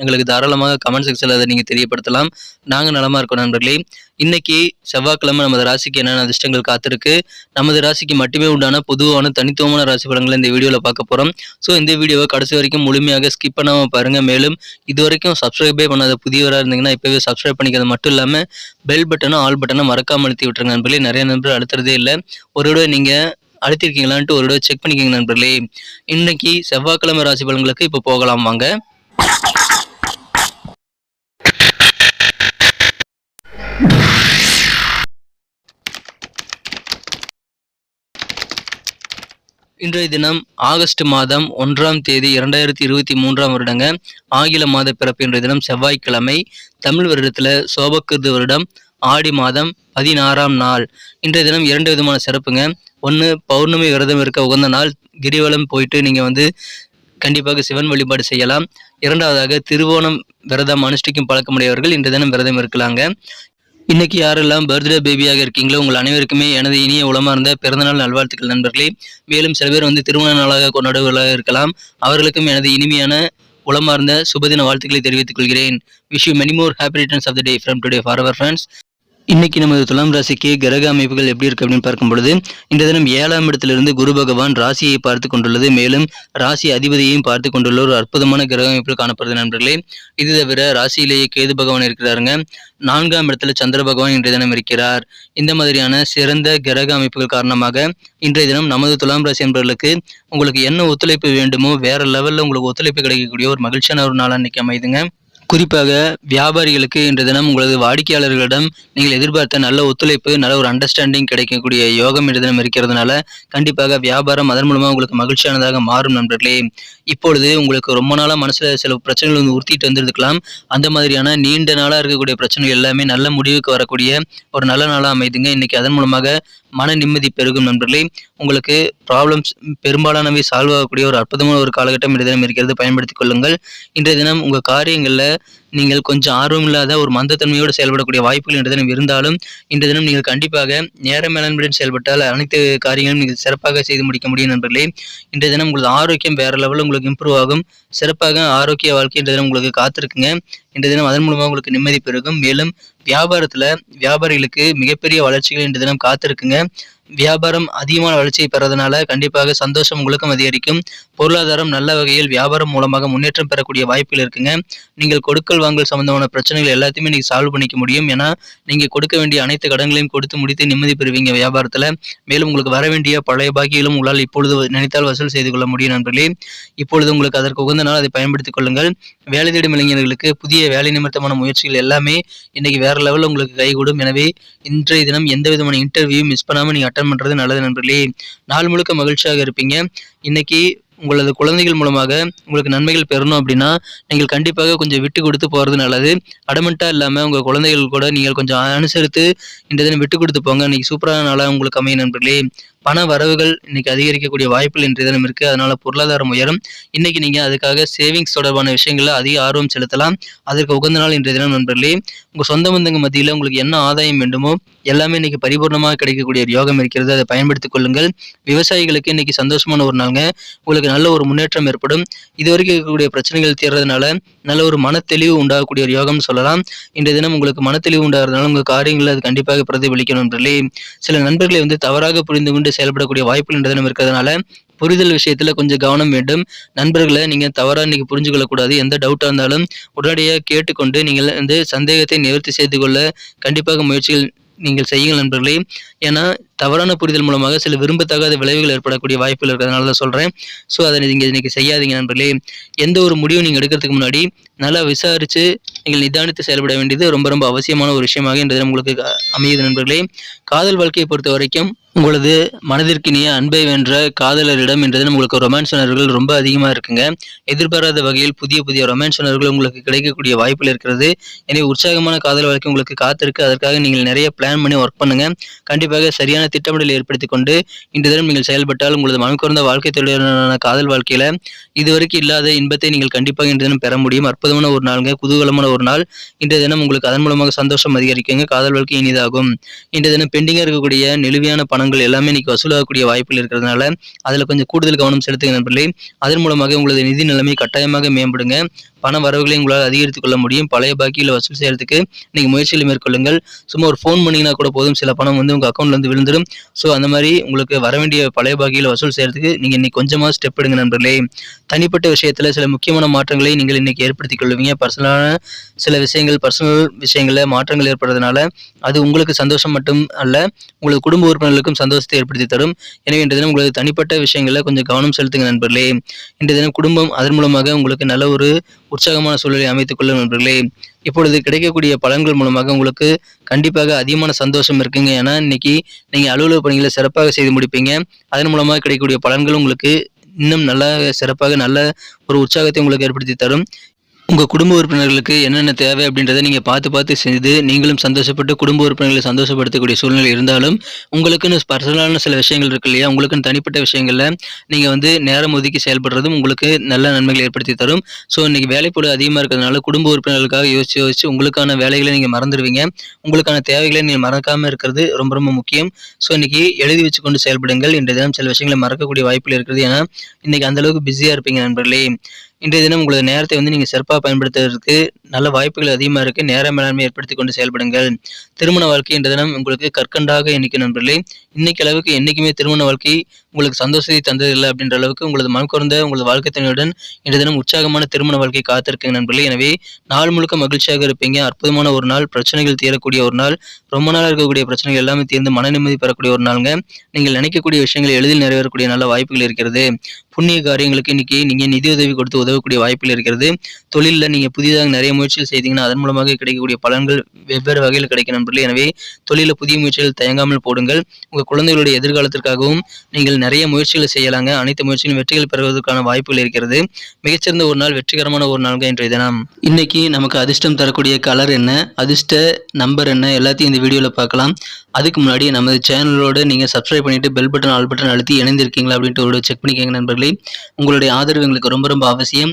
எங்களுக்கு தாராளமாக கமெண்ட் செக்ஷனில் அதை நீங்கள் தெரியப்படுத்தலாம். நாங்கள் நலமாக இருக்கோம் நண்பர்களே. இன்னைக்கு செவ்வாய்க்கிழமை நமது ராசிக்கு என்னென்ன அதிர்ஷ்டங்கள் காத்திருக்கு? நமது ராசிக்கு மட்டுமே உண்டான பொதுவான தனித்துவமான ராசி பலன்களை இந்த வீடியோவில் பார்க்க போகிறோம் ஸோ இந்த வீடியோவை கடைசி வரைக்கும் முழுமையாக ஸ்கிப் பண்ணாமல் பாருங்கள் மேலும் இது வரைக்கும் சப்ஸ்கிரைபே பண்ணாத புதியவராக இருந்தீங்கன்னா இப்போவே சப்ஸ்கிரைப் பண்ணிக்கிறது மட்டும் இல்லாமல் பெல் பட்டனும் ஆல் பட்டனும் மறக்காமல் அழுத்தி விட்டுருங்க நண்பர்களே. நிறைய நண்பர்கள் அழுத்துறதே இல்லை. ஒரு விட நீங்கள் அழுத்திருக்கீங்களான்ட்டு ஒரு விட செக் பண்ணிக்கோங்க நண்பர்களே. இன்னைக்கு செவ்வாய்க்கிழமை ராசி பலன்களுக்கு இப்போ போகலாம் வாங்க. இன்றைய தினம் ஆகஸ்ட் மாதம் ஒன்றாம் தேதி இரண்டாயிரத்தி இருபத்தி மூன்றாம் வருடங்க ஆங்கில மாத பிறப்பு இன்றைய தினம் செவ்வாய்க்கிழமை தமிழ் வருடத்துல சோபக்கிருது வருடம் ஆடி மாதம் பதினாறாம் நாள். இன்றைய தினம் இரண்டு விதமான சிறப்புங்க. ஒன்று பௌர்ணமி விரதம் இருக்க உகந்த நாள் கிரிவலம் போயிட்டு நீங்கள் வந்து கண்டிப்பாக சிவன் வழிபாடு செய்யலாம். இரண்டாவதாக திருவோணம் விரதம் அனுஷ்டிக்கும் பழக்கமுடையவர்கள் இன்றைய தினம் விரதம் இருக்கலாங்க. இன்னைக்கு யாரெல்லாம் பர்த்டே பேபியாக இருக்கீங்களோ உங்கள் அனைவருக்குமே எனது இனிய உளமார்ந்த பிறந்தநாள் நல்வாழ்த்துக்கள் நண்பர்களே. மேலும் சில பேர் வந்து திருமண நாளாக கொண்டாடுவர்களாக இருக்கலாம். அவர்களுக்கும் எனது இனிமையான உளமார்ந்த சுபதின வாழ்த்துக்களை தெரிவித்துக் கொள்கிறேன். Wish you many more happy returns of the day from today for our friends இன்னைக்கு நமது துலாம் ராசிக்கு கிரக அமைப்புகள் எப்படி இருக்கு அப்படின்னு பார்க்கும் பொழுது இந்த தினம் ஏழாம் இடத்திலிருந்து குரு பகவான் ராசியை பார்த்து கொண்டுள்ளது. மேலும் ராசி அதிபதியையும் பார்த்து கொண்டுள்ள ஒரு அற்புதமான கிரக அமைப்பில் காணப்படுது நண்பர்களே. இது தவிர ராசியிலேயே கேது பகவான் இருக்கிறாருங்க. நான்காம் இடத்துல சந்திர பகவான் இன்றைய தினம் இருக்கிறார். இந்த மாதிரியான சிறந்த கிரக அமைப்புகள் காரணமாக இன்றைய தினம் நமது துலாம் ராசி என்பவர்களுக்கு உங்களுக்கு என்ன ஒத்துழைப்பு வேண்டுமோ வேற லெவல்ல உங்களுக்கு ஒத்துழைப்பு கிடைக்கக்கூடிய ஒரு மகிழ்ச்சியான ஒரு நாளாக இன்னைக்கு அமைதுங்க. குறிப்பாக வியாபாரிகளுக்கு இன்று தினம் உங்களது வாடிக்கையாளர்களிடம் நீங்கள் எதிர்பார்த்த நல்ல ஒத்துழைப்பு நல்ல ஒரு அண்டர்ஸ்டாண்டிங் கிடைக்கக்கூடிய யோகம் இன்று தினம் இருக்கிறதுனால கண்டிப்பாக வியாபாரம் அதன் மூலமாக உங்களுக்கு மகிழ்ச்சியானதாக மாறும் நண்பர்களே. இப்பொழுது உங்களுக்கு ரொம்ப நாளாக மனசில் சில பிரச்சனைகள் வந்து உறுத்திட்டு வந்திருக்கலாம் அந்த மாதிரியான நீண்ட நாளாக இருக்கக்கூடிய பிரச்சனைகள் எல்லாமே நல்ல முடிவுக்கு வரக்கூடிய ஒரு நல்ல நாளாக அமைதுங்க. இன்னைக்கு அதன் மூலமாக மன நிம்மதி பெருகும் நண்பர்களே. உங்களுக்கு ப்ராப்ளம்ஸ் பெரும்பாலானவை சால்வ் ஆகக்கூடிய ஒரு அற்புதமான ஒரு காலகட்டம் இன்றைய தினம் இருக்கிறது. பயன்படுத்திக் கொள்ளுங்கள். இன்றைய தினம் உங்கள் காரியங்களில் நீங்கள் கொஞ்சம் ஆர்வம் இல்லாத ஒரு மந்தத்தன்மையோடு செயல்படக்கூடிய வாய்ப்புகள் இன்று தினம் இருந்தாலும் இன்று தினம் நீங்கள் கண்டிப்பாக நேர மேலாண்மையுடன் செயல்பட்டால் அனைத்து காரியங்களும் நீங்கள் சிறப்பாக செய்து முடிக்க முடியும் நண்பர்களே. இன்றைய தினம் உங்களது ஆரோக்கியம் வேற லெவலில் உங்களுக்கு இம்ப்ரூவ் ஆகும். சிறப்பாக ஆரோக்கிய வாழ்க்கை இன்றைய தினம் உங்களுக்கு காத்திருக்குங்க. இன்றைய தினம் அதன் மூலமாக உங்களுக்கு நிம்மதி பெருகும். மேலும் வியாபாரத்தில் வியாபாரிகளுக்கு மிகப்பெரிய வளர்ச்சிகள் இன்றைய தினம் காத்திருக்குங்க. வியாபாரம் அதிகமான வளர்ச்சியை பெறதுனால கண்டிப்பாக சந்தோஷம் உங்களுக்கும் அதிகரிக்கும். பொருளாதாரம் நல்ல வகையில் வியாபாரம் மூலமாக முன்னேற்றம் பெறக்கூடிய வாய்ப்புகள் இருக்குங்க. நீங்கள் கொடுக்கல் வாங்கல் சம்பந்தமான பிரச்சனைகள் எல்லாத்தையுமே நீங்கள் சால்வ் பண்ணிக்க முடியும். ஏன்னா நீங்கள் கொடுக்க வேண்டிய அனைத்து கடன்களையும் கொடுத்து முடித்து நிம்மதி பெறுவீங்க வியாபாரத்தில். மேலும் உங்களுக்கு வர வேண்டிய பழைய பாக்கியிலும் உங்களால் இப்பொழுது நினைத்தால் வசூல் செய்து கொள்ள முடியும் நண்பர்களே. இப்பொழுது உங்களுக்கு அதற்கு உகந்த நாள் அதை பயன்படுத்திக் கொள்ளுங்கள். வேலை தேடும் இளைஞர்களுக்கு புதிய வேலை நிமித்தமான முயற்சிகள் எல்லாமே இன்னைக்கு வேற லெவலில் உங்களுக்கு கைகூடும். எனவே இன்றைய தினம் எந்த விதமான இன்டர்வியூ மிஸ் பண்ணாமல் நீங்கள் அட்டன் பண்ணுறது நல்லது நண்பர்களே. நாள் முழுக்க மகிழ்ச்சியாக இருப்பீங்க. இன்னைக்கு உங்களது குழந்தைகள் மூலமாக உங்களுக்கு நன்மைகள் பெறணும் அப்படின்னா நீங்கள் கண்டிப்பாக கொஞ்சம் விட்டு கொடுத்து போகிறது நல்லது. அடமெண்ட்டாக இல்லாமல் உங்கள் குழந்தைகள் கூட நீங்கள் கொஞ்சம் அனுசரித்து இந்த தினம் விட்டு கொடுத்து போங்க. இன்னைக்கு சூப்பரான நாளாக உங்களுக்கு அமையும் நண்பர்களே. பண வரவுகள் இன்னைக்கு அதிகரிக்கக்கூடிய வாய்ப்புகள் இன்றைய தினம் இருக்குது அதனால் பொருளாதாரம் உயரும். இன்னைக்கு நீங்கள் அதுக்காக சேவிங்ஸ் தொடர்பான விஷயங்களில் அதிக ஆர்வம் செலுத்தலாம். அதற்கு உகந்த நாள் இன்றைய தினம் நண்பர்களே. உங்கள் சொந்த பந்தங்க மத்தியில் உங்களுக்கு என்ன ஆதாயம் வேண்டுமோ எல்லாமே இன்னைக்கு பரிபூர்ணமாக கிடைக்கக்கூடிய ஒரு யோகம் இருக்கிறது. அதை பயன்படுத்திக் கொள்ளுங்கள். விவசாயிகளுக்கு இன்னைக்கு சந்தோஷமான ஒரு நாளுங்க. உங்களுக்கு நல்ல ஒரு முன்னேற்றம் ஏற்படும். இது வரைக்கும் இருக்கக்கூடிய பிரச்சனைகள் தீர்றதுனால நல்ல ஒரு மனத்தெளிவு உண்டாகக்கூடிய ஒரு யோகம்னு சொல்லலாம். இன்றைய தினம் உங்களுக்கு மனத்தெளிவு உண்டாகிறதுனால உங்கள் காரியங்களில் அது கண்டிப்பாக பிரதிபலிக்கணும் சில நண்பர்களை வந்து தவறாக புரிந்து கொண்டு செயல்படக்கூடிய வாய்ப்புகள் இன்றைய இருக்கிறதுனால புரிதல் விஷயத்துல கொஞ்சம் கவனம் வேண்டும். நண்பர்களை நீங்க தவறா இன்னைக்கு புரிஞ்சு கொள்ளக்கூடாது எந்த டவுட்டா இருந்தாலும் உடனடியாக கேட்டுக்கொண்டு நீங்கள் வந்து சந்தேகத்தை நிவர்த்தி செய்து கொள்ள கண்டிப்பாக முயற்சிகள் நீங்கள் செய்யுங்கள் நண்பர்களே. ஏன்னா தவறான புரிதல் மூலமாக சில விரும்பத்தகாத விளைவுகள் ஏற்படக்கூடிய வாய்ப்புகள் இருக்கிறதுனால தான் சொல்கிறேன் ஸோ அதை நீங்கள் இன்னைக்கு செய்யாதீங்க நண்பர்களே. எந்த ஒரு முடிவும் நீங்கள் எடுக்கிறதுக்கு முன்னாடி நல்லா விசாரித்து நீங்கள் நிதானித்து செயல்பட வேண்டியது ரொம்ப ரொம்ப அவசியமான ஒரு விஷயமாக இன்றைய தினம் உங்களுக்கு அமையுது நண்பர்களே. காதல் வாழ்க்கையை பொறுத்த வரைக்கும் உங்களது மனதிற்கினிய அன்பை வென்ற காதலரிடம் இன்றைய தினம் உங்களுக்கு ரொமான்ஸ் உணர்வுகள் ரொம்ப அதிகமாக இருக்குங்க. எதிர்பாராத வகையில் புதிய புதிய ரொமான்ஸ் உணர்வுகள் உங்களுக்கு கிடைக்கக்கூடிய வாய்ப்புகள் இருக்கிறது. எனவே உற்சாகமான காதல் வாழ்க்கை உங்களுக்கு காத்திருக்கு. அதற்காக நீங்கள் நிறைய பிளான் பிளான் பண்ணி ஒர்க் பண்ணுங்க. கண்டிப்பாக சரியான திட்டமிடலை ஏற்படுத்தி கொண்டு இன்று தினம் நீங்கள் செயல்பட்டால் உங்களது மனக்குறந்த வாழ்க்கை தொழிலான காதல் வாழ்க்கையில இதுவரைக்கும் இல்லாத இன்பத்தை நீங்கள் கண்டிப்பாக இன்று தினம் பெற முடியும். அற்புதமான ஒரு நாளுங்க. குதூகலமான ஒரு நாள். இன்றைய தினம் உங்களுக்கு அதன் மூலமாக சந்தோஷம் அதிகரிக்குங்க. காதல் வாழ்க்கை இனிதாகும். இன்றைய தினம் பெண்டிங்காக இருக்கக்கூடிய நிலுவையான பணங்கள் எல்லாமே இன்னைக்கு வசூலாகக்கூடிய வாய்ப்புகள் இருக்கிறதுனால அதில் கொஞ்சம் கூடுதல் கவனம் செலுத்துங்க நண்பர்களே. அதன் மூலமாக உங்களது நிதி நிலைமை கட்டாயமாக மேம்படுங்க. பண வரவுகளை உங்களால் அதிகரித்துக் கொள்ள முடியும். பழைய பாக்கியில் வசூல் செய்யறதுக்கு நீங்கள் முயற்சிகளை மேற்கொள்ளுங்கள். சும்மா ஒரு ஃபோன் பண்ணிங்கன்னா கூட போதும். சில பணம் வந்து உங்கள் அக்கௌண்ட்ல இருந்து விழுந்துடும் ஸோ அந்த மாதிரி உங்களுக்கு வர வேண்டிய பழைய பாக்கியில் வசூல் செய்யறதுக்கு நீங்கள் இன்னைக்கு கொஞ்சமாக ஸ்டெப் எடுங்க நண்பர்களே. தனிப்பட்ட விஷயத்தில் சில முக்கியமான மாற்றங்களை நீங்கள் இன்னைக்கு ஏற்படுத்திக் கொள்வீங்க பர்சனலான சில விஷயங்கள் பர்சனல் விஷயங்களில் மாற்றங்கள் ஏற்படுறதுனால அது உங்களுக்கு சந்தோஷம் மட்டும் அல்ல உங்களது குடும்ப உறுப்பினர்களுக்கும் சந்தோஷத்தை ஏற்படுத்தி தரும். எனவே இன்றைய தினம் உங்களது தனிப்பட்ட விஷயங்களில் கொஞ்சம் கவனம் செலுத்துங்க நண்பர்களே. இன்றைய தினம் குடும்பம் அதன் மூலமாக உங்களுக்கு நல்ல ஒரு உற்சாகமான சூழலை அமைத்துக் கொள்ளும் நண்பர்களே இப்பொழுது கிடைக்கக்கூடிய பலன்கள் மூலமாக உங்களுக்கு கண்டிப்பாக அதிகமான சந்தோஷம் இருக்குங்க. ஏன்னா இன்னைக்கு நீங்கள் அலுவலக பணிகளை சிறப்பாக செய்து முடிப்பீங்க. அதன் மூலமாக கிடைக்கக்கூடிய பலன்கள் உங்களுக்கு இன்னும் நல்லா சிறப்பாக நல்ல ஒரு உற்சாகத்தை உங்களுக்கு ஏற்படுத்தி தரும். உங்கள் குடும்ப உறுப்பினர்களுக்கு என்னென்ன தேவை அப்படின்றத நீங்கள் பார்த்து பார்த்து செய்து நீங்களும் சந்தோஷப்பட்டு குடும்ப உறுப்பினர்களை சந்தோஷப்படுத்தக்கூடிய சூழ்நிலை இருந்தாலும் உங்களுக்குன்னு பர்சனலான சில விஷயங்கள் இருக்கு இல்லையா? உங்களுக்குன்னு தனிப்பட்ட விஷயங்களில் நீங்கள் வந்து நேரம் ஒதுக்கி செயல்படுறதும் உங்களுக்கு நல்ல நன்மைகளை ஏற்படுத்தி தரும். ஸோ இன்னைக்கு வேலைப்போடு அதிகமாக இருக்கிறதுனால குடும்ப உறுப்பினர்களுக்காக யோசிச்சு யோசிச்சு உங்களுக்கான வேலைகளை நீங்கள் மறந்துடுவீங்க. உங்களுக்கான தேவைகளை நீங்கள் மறக்காமல் இருக்கிறது ரொம்ப ரொம்ப முக்கியம். ஸோ இன்றைக்கி எழுதி வச்சுக்கொண்டு செயல்படுங்கள். இன்றைய தினம் சில விஷயங்களை மறக்கக்கூடிய வாய்ப்புகள் இருக்குது ஏன்னா இன்றைக்கி அந்தளவுக்கு பிஸியாக இருப்பீங்க நண்பர்களே. இன்றைய தினம் உங்களது நேரத்தை வந்து நீங்கள் சிறப்பாக பயன்படுத்துவதற்கு நல்ல வாய்ப்புகள் அதிகமாக இருக்குது நேர மேலாண்மை ஏற்படுத்தி கொண்டு செயல்படுங்கள். திருமண வாழ்க்கை இன்றைய தினம் உங்களுக்கு கற்கண்டாக எண்ணிக்கை நண்பர்களே இன்னைக்கு அளவுக்கு என்றைக்குமே திருமண வாழ்க்கை உங்களுக்கு சந்தோஷத்தை தந்ததில்லை அப்படின்ற அளவுக்கு உங்களது மனக்குறந்த உங்களது வாழ்க்கை துணையுடன் இன்று தினம் உற்சாகமான திருமண வாழ்க்கை காத்திருக்கீங்க நண்பர்களே. எனவே நாள் முழுக்க மகிழ்ச்சியாக இருப்பீங்க. அற்புதமான ஒரு நாள் பிரச்சனைகள் தீரக்கூடிய ஒரு நாள் ரொம்ப நாளாக இருக்கக்கூடிய பிரச்சனைகள் எல்லாமே தீர்ந்து மன நிம்மதி பெறக்கூடிய ஒரு நாளுங்க. நீங்கள் நினைக்கக்கூடிய விஷயங்கள் எளிதில் நிறைவேறக்கூடிய நல்ல வாய்ப்புகள் இருக்கிறது. புண்ணிய காரியங்களுக்கு இன்னைக்கு நீங்கள் நிதியுதவி கொடுத்து உதவக்கூடிய வாய்ப்புகள் இருக்கிறது. தொழிலில் நீங்கள் புதிதாக நிறைய முயற்சிகள் செய்தீங்கன்னா அதன் மூலமாக கிடைக்கக்கூடிய பலன்கள் வெவ்வேறு வகையில் கிடைக்கும் நண்பர்களே. எனவே தொழிலில் புதிய முயற்சிகள் தயங்காமல் போடுங்கள். உங்கள் குழந்தைகளுடைய எதிர்காலத்திற்காகவும் நீங்கள் நிறைய முயற்சிகளை செய்யலாங்க. அனைத்து முயற்சிகளும் வெற்றிகள் பெறுவதற்கான வாய்ப்புகள் இருக்கிறது. மிகச்சிறந்த ஒரு நாள் வெற்றிகரமான ஒரு நாள்ங்க இன்றைய தினம். இன்னைக்கு நமக்கு அதிர்ஷ்டம் தரக்கூடிய கலர் என்ன? அதிர்ஷ்ட நம்பர் என்ன? எல்லாத்தையும் இந்த வீடியோவில் பார்க்கலாம். அதுக்கு முன்னாடி நமது சேனலோடு நீங்கள் சப்ஸ்கிரைப் பண்ணிவிட்டு பெல் பட்டன் ஆல் பட்டன் அழுத்தி இணைந்திருக்கீங்களா அப்படின்ட்டு ஒரு செக் பண்ணிக்கோங்க நண்பர்களே. உங்களுடைய ஆதரவு எங்களுக்கு ரொம்ப ரொம்ப அவசியம்.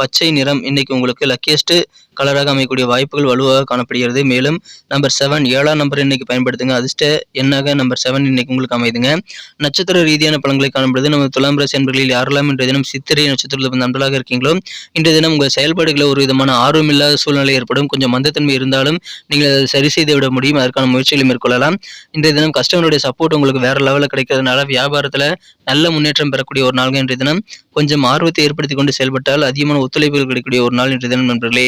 பச்சை நிறம் இன்னைக்கு உங்களுக்கு லக்கியஸ்ட் கலராக அமையக்கூடிய வாய்ப்புகள் வலுவாக காணப்படுகிறது. மேலும் நம்பர் செவன் ஏழாம் நம்பர் இன்னைக்கு பயன்படுத்துங்க. அதிர்ஷ்ட எண்ணாக நம்பர் செவன் இன்னைக்கு உங்களுக்கு அமைதுங்க. நட்சத்திர ரீதியான பலன்களை காணப்படுது. நம்ம துலாம் ராசி என்பர்களில் யாரெல்லாம் இன்றைய தினம் சித்திரை நட்சத்திரத்தில் நண்பர்களாக இருக்கீங்களோ இன்றைய தினம் உங்கள் செயல்பாடுகளில் ஒரு விதமான ஆர்வம் இல்லாத சூழ்நிலை ஏற்படும். கொஞ்சம் மந்தத்தன்மை இருந்தாலும் நீங்கள் அதை சரி செய்து விட முடியும். அதற்கான முயற்சிகளை மேற்கொள்ளலாம். இன்றைய தினம் கஸ்டமருடைய சப்போர்ட் உங்களுக்கு வேற லெவலில் கிடைக்கிறதுனால வியாபாரத்தில் நல்ல முன்னேற்றம் பெறக்கூடிய ஒரு நாள்கள் இன்றைய தினம். கொஞ்சம் ஆர்வத்தை ஏற்படுத்தி கொண்டு செயல்பட்டால் அதிகமான ஒத்துழைப்புகள் கிடைக்கக்கூடிய ஒரு நாள் இன்றைய தினம் நண்பர்களே.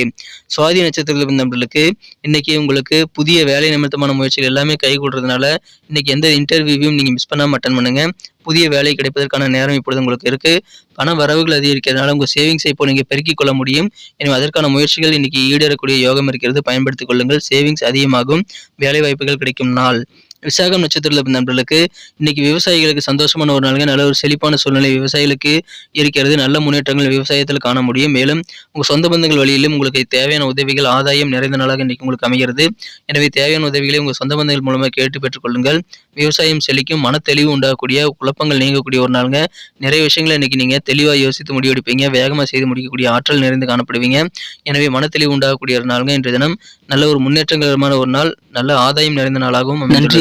சுவாதி நட்சத்திரத்தில் இருந்த நண்பர்களுக்கு இன்னைக்கு உங்களுக்கு புதிய வேலை நிமித்தமான முயற்சிகள் எல்லாமே கை கொடுறதுனால இன்னைக்கு எந்த இன்டர்வியூவையும் நீங்கள் மிஸ் பண்ணாம அட்டன் பண்ணுங்க. புதிய வேலை கிடைப்பதற்கான நேரம் இப்பொழுது உங்களுக்கு இருக்கு. பண வரவுகள் அதிகரிக்கிறதுனால உங்கள் சேவிங்ஸை இப்போ நீங்கள் பெருக்கிக் கொள்ள முடியும். எனவே அதற்கான முயற்சிகள் இன்னைக்கு ஈடேறக்கூடிய யோகம் இருக்கிறது. பயன்படுத்திக் கொள்ளுங்கள். சேவிங்ஸ் அதிகமாகும். வேலை வாய்ப்புகள் கிடைக்கும் நாள். விசாகம் நட்சத்திரத்தில் இருந்த நண்பர்களுக்கு இன்னைக்கு விவசாயிகளுக்கு சந்தோஷமான ஒரு நாளுங்க. நல்ல ஒரு செழிப்பான சூழ்நிலை விவசாயிகளுக்கு இருக்கிறது. நல்ல முன்னேற்றங்கள் விவசாயத்தில் காண முடியும். மேலும் உங்கள் சொந்த பந்தங்கள் வழியிலும் உங்களுக்கு தேவையான உதவிகள் ஆதாயம் நிறைந்த நாளாக இன்னைக்கு உங்களுக்கு அமைகிறது. எனவே தேவையான உதவிகளை உங்கள் சொந்த பந்தங்கள் மூலமாக கேட்டு பெற்றுக்கொள்ளுங்கள். விவசாயம் செழிக்கும் மன தெளிவு உண்டாகக்கூடிய குழப்பங்கள் நீங்கக்கூடிய ஒரு நாளுங்க. நிறைய விஷயங்களை இன்னைக்கு நீங்க தெளிவாக யோசித்து முடிவெடுப்பீங்க. வேகமாக செய்து முடிக்கக்கூடிய ஆற்றல் நிறைந்து காணப்படுவீங்க. எனவே மன தெளிவு உண்டாகக்கூடிய ஒரு நாளுங்க இன்றைய தினம். நல்ல ஒரு முன்னேற்றகரமான ஒரு நாள். நல்ல ஆதாயம் நிறைந்த நாளாகவும் நன்றி